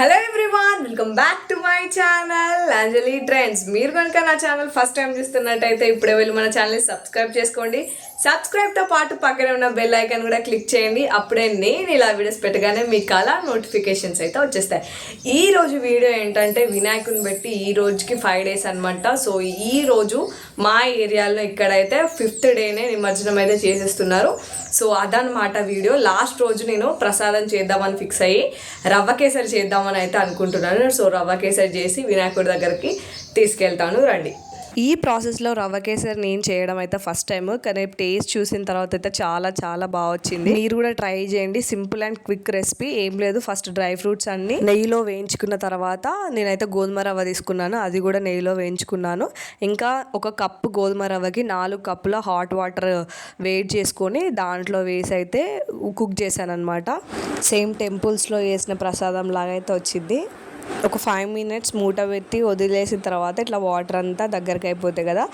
Hello. Everyone welcome back to my channel Anjali trends మీరు కనుక నా ఛానల్ ఫస్ట్ టైం చూస్తున్నట్టయితే ఇప్పుడే వెళ్ళి మన ఛానల్ని సబ్స్క్రైబ్ చేసుకోండి. సబ్స్క్రైబ్తో పాటు పక్కనే ఉన్న బెల్ ఐకాన్ కూడా క్లిక్ చేయండి. అప్పుడే నేను ఇలా వీడియోస్ పెట్టగానే మీకు అలా నోటిఫికేషన్స్ అయితే వచ్చేస్తాయి. ఈ రోజు వీడియో ఏంటంటే వినాయకుని పెట్టి ఈ రోజుకి ఫైవ్ డేస్ అనమాట సో ఈ రోజు మా ఏరియాలో ఇక్కడైతే ఫిఫ్త్ డేనే నిమజ్జనం అయితే చేసేస్తున్నారు. సో అదనమాట వీడియో లాస్ట్ రోజు నేను ప్రసాదం చేద్దామని ఫిక్స్ అయ్యి రవ్వ కేసరి చేద్దామని అయితే అనుకుంటున్నాను. సో రవ్వ కేసరి చేసి వినాయకుడి దగ్గరికి తీసుకెళ్తాను. రండి. ఈ ప్రాసెస్లో రవ్వ కేసరి నేను చేయడం అయితే ఫస్ట్ టైం కానీ టేస్ట్ చూసిన తర్వాత అయితే చాలా చాలా బాగా వచ్చింది. మీరు కూడా ట్రై చేయండి. Simple and quick recipe. ఏం లేదు ఫస్ట్ డ్రై ఫ్రూట్స్ అన్ని నెయ్యిలో వేయించుకున్న తర్వాత నేనైతే గోధుమ రవ్వ తీసుకున్నాను. అది కూడా నెయ్యిలో వేయించుకున్నాను. ఇంకా ఒక కప్పు గోధుమ రవ్వకి నాలుగు కప్పుల హాట్ వాటర్ వేడి చేసుకొని దాంట్లో వేసి అయితే కుక్ చేశాను అనమాట సేమ్ టెంపుల్స్లో వేసిన ప్రసాదం లాగా అయితే వచ్చింది. ఒక ఫైవ్ మినిట్స్ మూట పెట్టి వదిలేసిన తర్వాత ఇట్లా వాటర్ అంతా దగ్గరికి అయిపోతాయి కదా.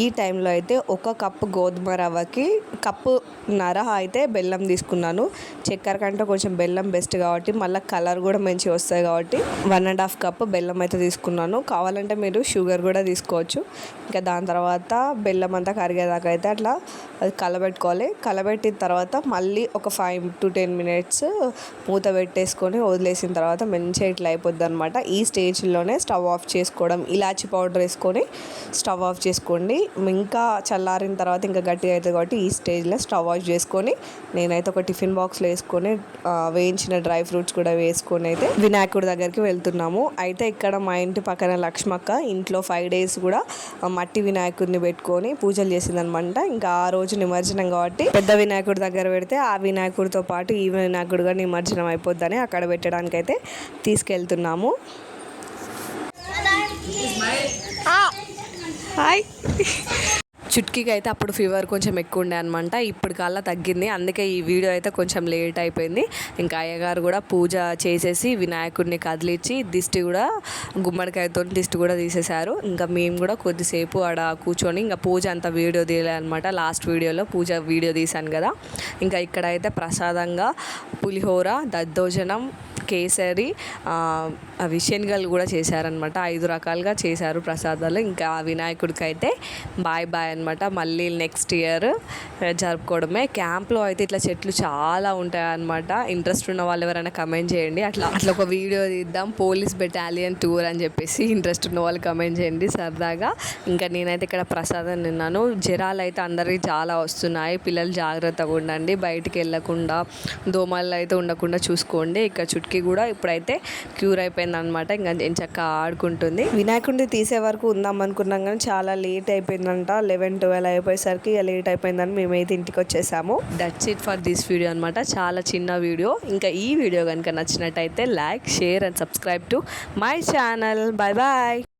ఈ టైంలో అయితే ఒక కప్పు గోధుమ రవ్వకి కప్పు నర అయితే బెల్లం తీసుకున్నాను. చక్కెర కంటే కొంచెం బెల్లం బెస్ట్ కాబట్టి మళ్ళీ కలర్ కూడా మంచిగా వస్తాయి కాబట్టి వన్ అండ్ హాఫ్ కప్ బెల్లం అయితే తీసుకున్నాను. కావాలంటే మీరు షుగర్ కూడా తీసుకోవచ్చు. ఇంకా దాని తర్వాత బెల్లం అంతా కరిగేదాకా అయితే అట్లా అది కలబెట్టుకోవాలి. కలబెట్టిన తర్వాత మళ్ళీ ఒక ఫైవ్ టు టెన్ మినిట్స్ మూత పెట్టేసుకొని వదిలేసిన తర్వాత మంచిగా ఇట్లా అయిపోద్ది అనమాట ఈ స్టేజ్లోనే స్టవ్ ఆఫ్ చేసుకోవడం ఇలాచి పౌడర్ వేసుకొని స్టవ్ ఆఫ్ చేసుకోండి. ఇంకా చల్లారిన తర్వాత ఇంకా గట్టిగా అవుతుంది కాబట్టి ఈ స్టేజ్లో స్టవ్ ఆఫ్ చేసుకొని నేనైతే ఒక టిఫిన్ బాక్స్లో వేసుకొని వేయించిన డ్రై ఫ్రూట్స్ కూడా వేసుకొని అయితే వినాయకుడి దగ్గరికి వెళ్తున్నాము. అయితే ఇక్కడ మా ఇంటి పక్కన లక్ష్మక్క ఇంట్లో ఫైవ్ డేస్ కూడా మట్టి వినాయకుడిని పెట్టుకొని పూజలు చేసిందనమాట ఇంకా ఆ రోజు నిమజ్జనం కాబట్టి పెద్ద వినాయకుడి దగ్గర పెడితే ఆ వినాయకుడితో పాటు ఈ వినాయకుడిగా నిమజ్జనం అయిపోద్దని అక్కడ పెట్టడానికి అయితే తీసుకెళ్తున్నాము. హాయ్. చుట్కీకి అయితే అప్పుడు ఫీవర్ కొంచెం ఎక్కువ ఉండే అనమాట ఇప్పుడు కల్లా తగ్గింది. అందుకే ఈ వీడియో అయితే కొంచెం లేట్ అయిపోయింది. ఇంకా అయ్యగారు కూడా పూజ చేసేసి వినాయకుడిని కదిలిచ్చి దిష్టి కూడా గుమ్మడికాయతో దిష్టి కూడా తీసేశారు. ఇంకా మేము కూడా కొద్దిసేపు ఆడ కూర్చొని ఇంకా పూజ అంత వీడియో తీయలేదనమాట లాస్ట్ వీడియోలో పూజ వీడియో తీశాను కదా. ఇంకా ఇక్కడైతే ప్రసాదంగా పులిహోర దద్దోజనం కేసరి అవి శనగలు కూడా చేశారనమాట ఐదు రకాలుగా చేశారు ప్రసాదాలు. ఇంకా వినాయకుడికి అయితే బాయ్ బాయ్ అనమాట మళ్ళీ నెక్స్ట్ ఇయర్ జరుపుకోవడమే. క్యాంప్లో అయితే ఇట్లా చెట్లు చాలా ఉంటాయన్నమాట. ఇంట్రెస్ట్ ఉన్న వాళ్ళు ఎవరైనా కమెంట్ చేయండి. అట్లా అట్లా ఒక వీడియో తీద్దాం. పోలీస్ బెటాలియన్ టూర్ అని చెప్పేసి ఇంట్రెస్ట్ ఉన్న వాళ్ళు కమెంట్ చేయండి సరదాగా. ఇంకా నేనైతే ఇక్కడ ప్రసాదం తిన్నాను. జ్వరాలు అయితే అందరికీ చాలా వస్తున్నాయి. పిల్లలు జాగ్రత్తగా ఉండండి. బయటికి వెళ్ళకుండా దోమలు అయితే ఉండకుండా చూసుకోండి. ఇక్కడ చుట్టుకి చుట్కీ కూడా ఇప్పుడైతే క్యూర్ అయిపోయింది అనమాట ఇంకా చక్కగా ఆడుకుంటుంది. వినాయకుడిని తీసే వరకు ఉందాం అనుకున్నాం కానీ చాలా లేట్ అయిపోయిందంట. లెవెన్ ట్వెల్వ్ అయిపోయేసరికి ఇక లేట్ అయిపోయిందని మేమైతే ఇంటికి వచ్చేసాము. That's it for this video అనమాట చాలా చిన్న వీడియో. ఇంకా ఈ వీడియో కనుక నచ్చినట్టయితే like share and subscribe to my channel. Bye bye